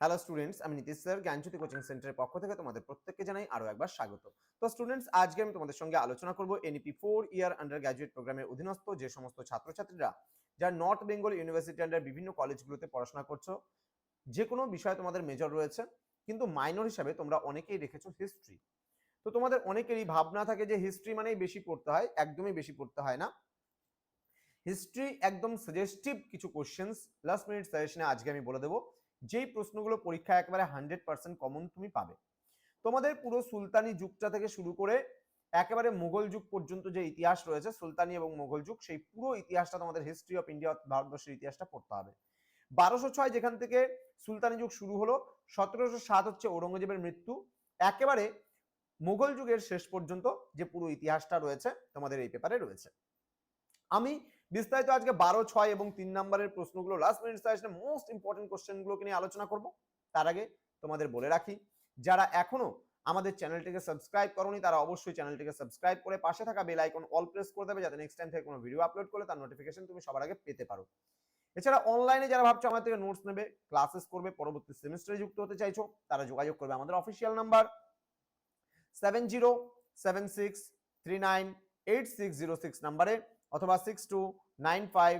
Hello students আমি Nitish sir জ্ঞানজ্যোতি coaching সেন্টারের পক্ষ থেকে তোমাদের প্রত্যেককে জানাই আরও একবার স্বাগত। তো স্টুডেন্টস আজকে আমি তোমাদের সঙ্গে আলোচনা করব NEP four year undergraduate প্রোগ্রামের অধীনস্থ যে সমস্ত ছাত্রছাত্রীরা যারা নর্থ বেঙ্গল ইউনিভার্সিটি আন্ডার বিভিন্ন কলেজগুলোতে পড়াশোনা করছ, যে কোনো বিষয়ে তোমাদের মেজর রয়েছে, কিন্তু মাইনর হিসাবে তোমরা অনেকেই রেখেছো হিস্ট্রি তো তোমাদের অনেকেরই ভাবনা থাকে যে হিস্ট্রি মানেই বেশি পড়তে হয়, একদমই বেশি পড়তে হয় না। হিস্ট্রি একদম সাজেস্টিভ কিছু কোশ্চেন্স লাস্ট মিনিট সাজেশনে আজকে আমি বলে দেবো। যেই প্রশ্নগুলো পরীক্ষায় একেবারে হান্ড্রেড পার্সেন্ট কমন তুমি পাবে। তোমাদের পুরো সুলতানি যুগটা থেকে শুরু করে একেবারে মুঘল যুগ পর্যন্ত যে ইতিহাস রয়েছে, সুলতানি এবং মুঘল যুগ, সেই পুরো ইতিহাসটা তোমাদের হিস্ট্রি অফ ইন্ডিয়া ভারতবর্ষের ইতিহাসটা পড়তে হবে। বারোশো ছয় যেখান থেকে সুলতানি যুগ শুরু হলো, সতেরোশো সাত হচ্ছে ঔরঙ্গজেবের মৃত্যু। একেবারে মুঘল যুগের শেষ পর্যন্ত যে পুরো ইতিহাসটা রয়েছে, তোমাদের এই পেপারে রয়েছে। আমি বিস্তারিত আজকে বারো, ছয় এবং তিন নম্বরের প্রশ্নগুলো লাস্ট মিনিট সাজেশনে মোস্ট ইম্পর্টেন্ট কোশ্চেনগুলোকে নিয়ে আলোচনা করব। তার আগে তোমাদের বলে রাখি, যারা এখনও আমাদের চ্যানেলটিকে সাবস্ক্রাইব করনি, তারা অবশ্যই চ্যানেলটিকে সাবস্ক্রাইব করে পাশে থাকা বেল আইকন অল প্রেস করে দেবে, যাতে নেক্সট টাইম থেকে কোনো ভিডিও আপলোড করলে তার নোটিফিকেশন তুমি সবার আগে পেতে পারো। এছাড়া অনলাইনে যারা ভাবছ আমার থেকে নোটস নেবে ক্লাসেস করবে, পরবর্তী সেমিস্টারে যুক্ত হতে চাইছো, তারা যোগাযোগ করবে আমাদের official number seven zero seven six three nine eight six zero six নাম্বারে অথবা six two nine five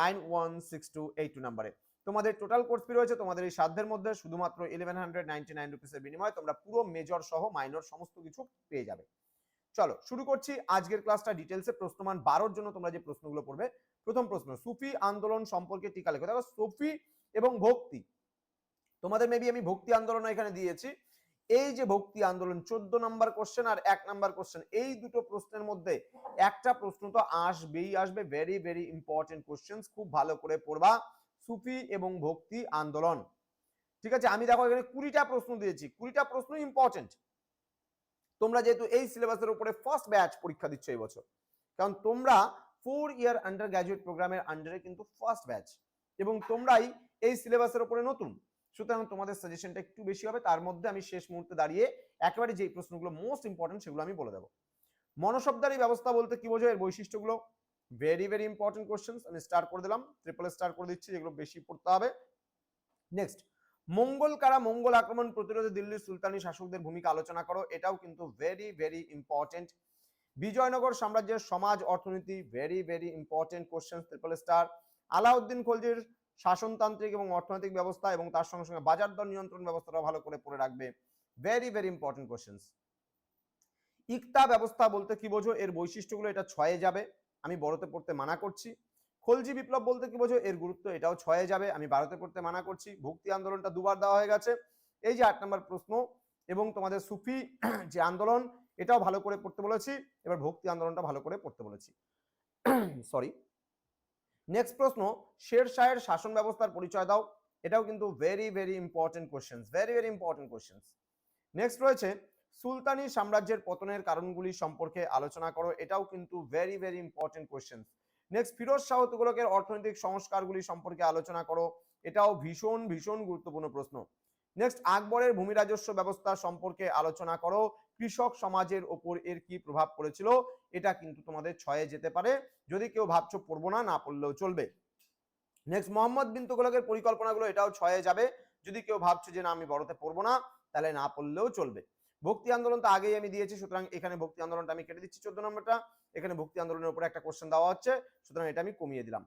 nine one six two eight two নাম্বারে। তোমাদের টোটাল কোর্স ফি রয়েছে, তোমাদের এই সাধ্যের মধ্যে শুধুমাত্র ইলেভেন হান্ড্রেড নাইনটি নাইন রুপিসের বিনিময়ে তোমরা পুরো মেজর সহ মাইনর সমস্ত কিছু পেয়ে যাবে। চলো, শুরু করছি আজকের ক্লাসটা ডিটেলসে প্রশ্নমান বারোর জন্য তোমরা যে প্রশ্নগুলো পড়বে, প্রথম প্রশ্ন, সুফি আন্দোলন সম্পর্কে টিকা লেখো। দেখো, সুফি এবং ভক্তি। তোমাদের মেবি আমি ভক্তি আন্দোলন এখানে দিয়েছি। এই যে ভক্তি আন্দোলন, চোদ্দ নম্বর কোশ্চেন আর এক নম্বর কোশ্চেন এই দুটো প্রশ্নের মধ্যে একটা প্রশ্ন তো আসবেই আসবে। ভেরি ভেরি ইম্পর্টেন্ট কোশ্চেন খুব ভালো করে পড়বা। সুফি এবং ভক্তি আন্দোলন। ঠিক আছে, আমি দেখো এখানে কুড়িটা প্রশ্ন দিয়েছি। কুড়িটা প্রশ্ন ইম্পর্টেন্ট তোমরা যেহেতু এই সিলেবাসের উপরে ফার্স্ট ব্যাচ পরীক্ষা দিচ্ছ এই বছর, কারণ তোমরা ফোর ইয়ার আন্ডার গ্র্যাজুয়েট প্রোগ্রামের আন্ডারে কিন্তু ফার্স্ট ব্যাচ এবং তোমরাই এই সিলেবাসের উপরে নতুন। সুতরাং তোমাদের সাজেশনটা একটু বেশি হবে। তার মধ্যে আমি শেষ মুহূর্তে দাঁড়িয়ে একেবারে যে প্রশ্নগুলো মোস্ট ইম্পর্টেন্ট সেগুলো আমি বলে দেবো। মনশব্দারি ব্যবস্থা বলতে কি বোঝো এর বৈশিষ্ট্যগুলো? ভেরি ভেরি ইম্পর্টেন্ট কোশ্চেন আমি স্টার করে দিলাম ট্রিপল স্টার করে দিচ্ছি, যেগুলো বেশি পড়তে হবে। নেক্সট মঙ্গল কারা মঙ্গল আক্রমণ প্রতিরোধে দিল্লির সুলতানি শাসকদের ভূমিকা আলোচনা করো? এটাও কিন্তু ভেরি ভেরি ইম্পর্টেন্ট বিজয়নগর সাম্রাজ্যের সমাজ অর্থনীতি very very important question triple star Alauddin খলজির শাসনতান্ত্রিক এবং অর্থনৈতিক ব্যবস্থা এবং তার সঙ্গে সঙ্গে বাজার দর নিয়ন্ত্রণ ব্যবস্থাটা ভালো করে পড়ে রাখবে। ভেরি ভেরি ইম্পর্টেন্ট কোশ্চেন ইকতা ব্যবস্থা বলতে কি বোঝো? এর বৈশিষ্ট্যগুলো এটা ছয়ে যাবে। আমি বড়তে পড়তে মানা করছি। খলজি বিপ্লব বলতে কি বোঝো? এর গুরুত্ব এটাও ছয়ে যাবে। আমি বারোতে পড়তে মানা করছি। ভক্তি আন্দোলনটা দুবার দেওয়া হয়ে গেছে। এই যে আট নম্বর প্রশ্ন এবং তোমাদের সুফি যে আন্দোলন, এটাও ভালো করে পড়তে বলেছি। এবার ভক্তি আন্দোলনটা ভালো করে পড়তে বলেছি। সরি নেক্সট প্রশ্ন শের শাহের শাসন ব্যবস্থার পরিচয় দাও। এটাও কিন্তু very very important question very very important question next রয়েছে, সুলতানি সাম্রাজ্যের পতনের কারণগুলি সম্পর্কে আলোচনা করো। এটাও কিন্তু very very important question next Firoz Shah তুগলকের অর্থনৈতিক সংস্কারগুলি সম্পর্কে আলোচনা করো। এটাও ভীষণ ভীষণ গুরুত্বপূর্ণ প্রশ্ন। নেক্সট আকবরের ভূমি রাজস্ব ব্যবস্থা সম্পর্কে আলোচনা করো। কৃষক সমাজের ওপর এর কি প্রভাব পড়েছিল? এটা কিন্তু তোমাদের ছয়ে যেতে পারে। যদি কেউ ভাবছ পড়ব না না পড়লেও চলবে। নেক্সট মোহাম্মদ বিন তুগলকের পরিকল্পনাগুলো এটাও ছয়ে যাবে। যদি কেউ ভাবছ যে না, আমি বড়তে পড়ব না, তাহলে না পড়লেও চলবে। ভক্তি আন্দোলন তো আগেই আমি দিয়েছি, সুতরাং এখানে ভক্তি আন্দোলনটা আমি কেটে দিচ্ছি চোদ্দ নম্বরটা। এখানে ভক্তি আন্দোলনের উপরে একটা কোশ্চেন দেওয়া হচ্ছে, সুতরাং এটা আমি কমিয়ে দিলাম।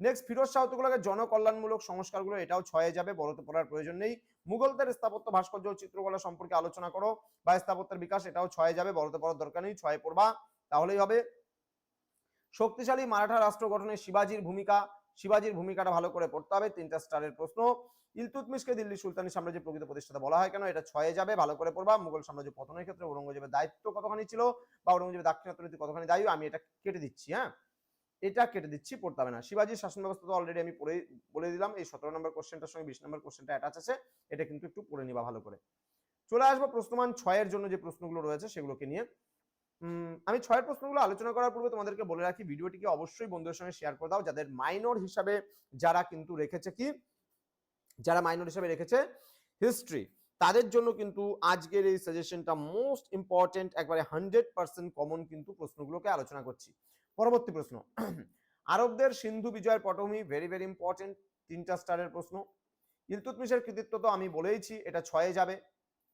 নেক্সট ফিরোজ শাহ তুগলকের জনকল্যাণমূলক সংস্কারগুলো, এটাও ছয়ে যাবে, বড়তে পড়ার প্রয়োজন নেই। মুঘলদের স্থাপত্য ভাস্কর্য চিত্রকলা সম্পর্কে আলোচনা করো, বা স্থাপত্যের বিকাশ, এটাও ছয়ে যাবে, বড়তে পড়ার দরকার নেই, ছয়ে পড়বা, তাহলেই হবে। শক্তিশালী মারাঠা রাষ্ট্র গঠনে শিবাজির ভূমিকা, শিবাজির ভূমিকাটা ভালো করে পড়তে হবে, তিনটা স্টারের প্রশ্ন। ইলতুতমিশকে দিল্লি সুলতানি সাম্রাজ্যের প্রকৃত প্রতিষ্ঠাতা বলা হয় কেন? এটা ছয়ে যাবে, ভালো করে পড়বা, মুঘল সাম্রাজ্য পতনের ক্ষেত্রে ঔরঙ্গজেবের দায়িত্ব কতখানি ছিল, বা ঔরঙ্গজেবের দাক্ষিণাত্য নীতি কতখানি দায়ী, আমি এটা কেটে দিচ্ছি হ্যাঁ? এটা কেটে দিচ্ছি, পড়তে হবে না। শিবাজির শাসন ব্যবস্থা তো অলরেডি আমি পড়ে, বলে দিলাম, এই সতেরো নম্বর কোশ্চেনটার সঙ্গে বিশ নম্বর কোশ্চেনটা অ্যাটাচ আছে, এটা কিন্তু একটু পড়ে নিবা ভালো করে। চলে আসব প্রশ্নমান ছয়ের জন্য যে প্রশ্নগুলো রয়েছে সেগুলোকে নিয়ে। আমি ছয়ের প্রশ্নগুলো আলোচনা করার পূর্বে তোমাদেরকে বলে রাখি, ভিডিওটিকে অবশ্যই বন্ধুদের সঙ্গে শেয়ার করে দাও, যাদের মাইনর হিসাবে যারা কিন্তু রেখেছে কি? যারা মাইনর হিসাবে রেখেছে হিস্ট্রি তাদের জন্য কিন্তু আজকের এই সাজেশনটা মোস্ট ইম্পর্টেন্ট একবারে হান্ড্রেড পার্সেন্ট কমন কিন্তু প্রশ্নগুলোকে আলোচনা করছি। পরবর্তী প্রশ্ন। আরবদের সিন্ধু বিজয়ের পটভূমি ভেরি ভেরি ইম্পর্টেন্ট তিনটা স্টারের প্রশ্ন। ইলতুতমিশের কৃতিত্ব তো আমি বলেইছি, এটা ছয়ে যাবে।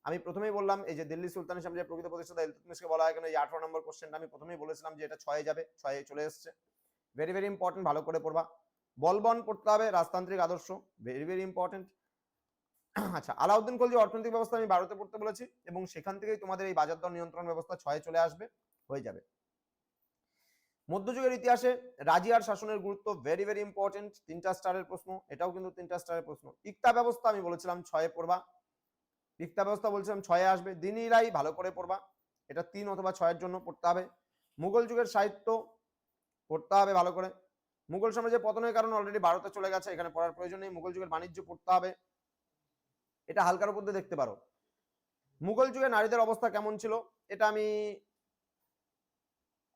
আমি প্রথমেই বললাম, এই যে দিল্লি সুলতানের সামনে প্রকৃত প্রতিষ্ঠাতা ইলতুতমিশকে বলা হয় কেন, এই আঠারো নম্বর কোশ্চেনটা আমি প্রথমেই বলেছিলাম যে এটা ছয়ে যাবে, ছয়ে চলে এসছে। ভেরি ভেরি ইম্পর্টেন্ট ভালো করে পড়বা। বলবন পড়তে হবে, রাজতান্ত্রিক আদর্শ ভেরি ভেরি ইম্পর্টেন্ট আচ্ছা আলাউদ্দিন খলজি, অর্থনৈতিক ব্যবস্থা আমি ভারতে পড়তে বলেছি, এবং সেখান থেকেই তোমাদের এই বাজার দর নিয়ন্ত্রণ ব্যবস্থা ছয়ে চলে আসবে, হয়ে যাবে। মধ্যযুগের ইতিহাসে রাজিয়ার শাসনের গুরুত্ব ভেরি ভেরি ইম্পর্টেন্ট তিনটা স্টারের প্রশ্ন, এটাও কিন্তু তিনটা স্টারের প্রশ্ন। ইকতা ব্যবস্থা আমি বলেছিলাম ছয়ে পড়বা। ইকতা ব্যবস্থা বলছিলাম ছয়ে আসবে। দিনিরাই ভালো করে পড়বা। এটা তিন অথবা ছয়ের জন্য পড়তে হবে। মুঘল যুগের সাহিত্য পড়তে হবে ভালো করে। মুঘল সাম্রাজ্যের পতনের কারণে অলরেডি ভারতে চলে গেছে, এখানে পড়ার প্রয়োজন নেই। মুঘল যুগের বাণিজ্য পড়তে হবে। এটা হালকার উপর দেখতে পারো। মুঘল যুগে নারীদের অবস্থা কেমন ছিল, এটা আমি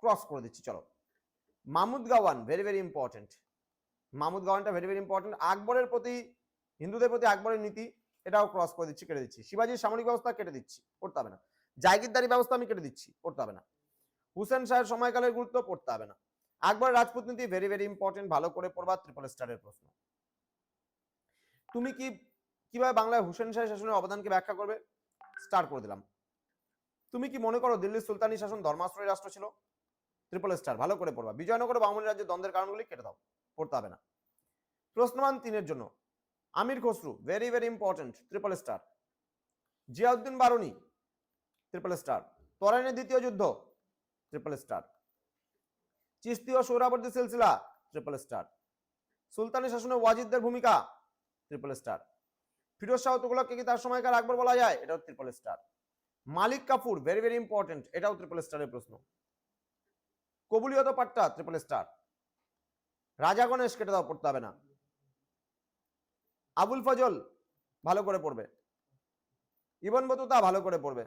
ক্রস করে দিচ্ছি, চলো। Mahmud Gawan very very important Mahmud গাওয়ানটা very very important আকবরের প্রতি, হিন্দুদের প্রতি আকবরের নীতি, এটাও ক্রস করে দিচ্ছি, কেটে দিচ্ছি। শিবাজির সামরিক ব্যবস্থা কেটে দিচ্ছি পড়তে হবে না। জায়গিরদারি ব্যবস্থা আমি কেটে দিচ্ছি পড়তে হবে না। হুসেন শাহের সময়কালের গুরুত্ব পড়তে হবে না। আকবরের রাজপুত নীতি ভেরি ভেরি ইম্পর্টেন্ট ভালো করে পড়বা, ত্রিপল স্টারের প্রশ্ন। তুমি কি, কীভাবে বাংলায় হুসেন শাহের শাসনের অবদানকে ব্যাখ্যা করবে? স্টার্ট করে দিলাম। তুমি কি মনে করো দিল্লির সুলতানি শাসন ধর্মাশ্রয় রাষ্ট্র ছিল? ট্রিপল স্টার ভালো করে পড়বা। বিজয়নগর বামুনি রাজ্যের দ্বন্দ্বের কারণগুলি কেটে দাও, পড়তে হবে না। প্রশ্নমান তিনের জন্য, Amir Khusrau very very important triple star Ziauddin Barani triple star তরাইনের দ্বিতীয় যুদ্ধ ট্রিপল স্টার চিস্তি ও সৌরাবর্তী সিলসিলা ট্রিপল স্টার সুলতানি শাসনে ওয়াজিদদের ভূমিকা ট্রিপল স্টার ফিরোজ শাহ তুগলককে কি তার সময়কার আকবর বলা যায়? এটাও triple star Malik Kafur very very important এটাও ট্রিপল স্টারের প্রশ্ন। কবুলিয়ত পাট্টা ট্রিপল স্টার রাজা গণেশ কেটে দাও, পড়তে হবে না। আবুল ফজল ভালো করে পড়বে। ইবন বতুতা ভালো করে পড়বে।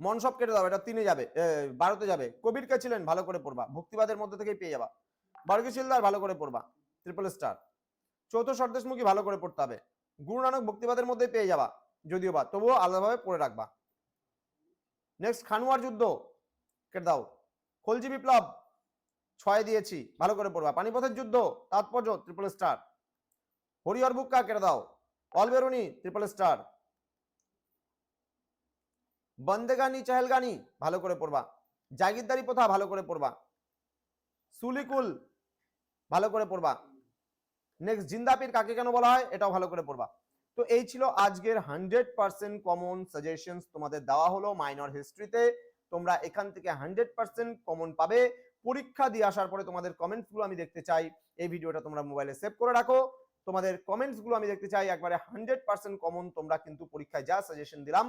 মনসব কেটে দাও, এটা তিনে যাবে বারোতে যাবে। কবির কে ছিলেন, ভালো করে পড়বা। ভক্তিবাদের মধ্যে থেকেই পেয়ে যাবা। বর্গশীলদার ভালো করে পড়বা ট্রিপল স্টার চৌথ সর্দেশমুখী ভালো করে পড়তে হবে। গুরু নানক ভক্তিবাদের মধ্যেই পেয়ে যাবা, যদিও বা, তবুও আলাদাভাবে পড়ে রাখবা। নেক্সট খানুয়ার যুদ্ধ কেটে দাও। খলজি বিপ্লব ছয় দিয়েছি, ভালো করে পড়বা। পানিপথের যুদ্ধ, তাৎপর্য ট্রিপল স্টার হরিহর বুক্কা কেটে দাও। অলবেরুনি ট্রিপল স্টার বন্দেগানি চাহেলগানি ভালো করে পড়বা। জাগিরদারি প্রথা, ভালো করে পড়বা। সুলিকুল, ভালো করে পড়বা। নেক্সট জিন্দাপির কাকে কেন বলা হয়? এটাও ভালো করে পড়বা। তো এই ছিল আজকের হান্ড্রেড পার্সেন্ট কমন সাজেশন তোমাদের দেওয়া হলো মাইনর হিস্ট্রিতে তোমরা এখান থেকে হান্ড্রেড পার্সেন্ট কমন পাবে। পরীক্ষা দিয়ে আসার পরে তোমাদের কমেন্টসগুলো আমি দেখতে চাই। এই ভিডিওটা তোমরা মোবাইলে সেভ করে রাখো। তোমাদের কমেন্টসগুলো আমি দেখতে চাই, একবারে হান্ড্রেড পার্সেন্ট কমন তোমরা কিন্তু পরীক্ষায় যা সাজেশন দিলাম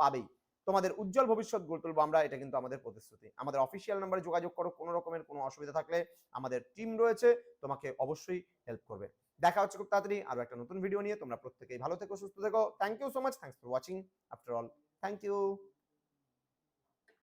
পাবেই। তোমাদের উজ্জ্বল ভবিষ্যৎ গড়ে তুলবো আমরা, এটা কিন্তু আমাদের প্রতিশ্রুতি। আমাদের অফিসিয়াল নাম্বারে যোগাযোগ করো, কোনো রকমের কোনো অসুবিধা থাকলে আমাদের টিম রয়েছে, তোমাকে অবশ্যই হেল্প করবে। দেখা হচ্ছে খুব তাড়াতাড়ি আরও একটা নতুন ভিডিও নিয়ে। তোমরা প্রত্যেকেই ভালো থেকো, সুস্থ থেকো। Thank you so much thanks for watching after all thank you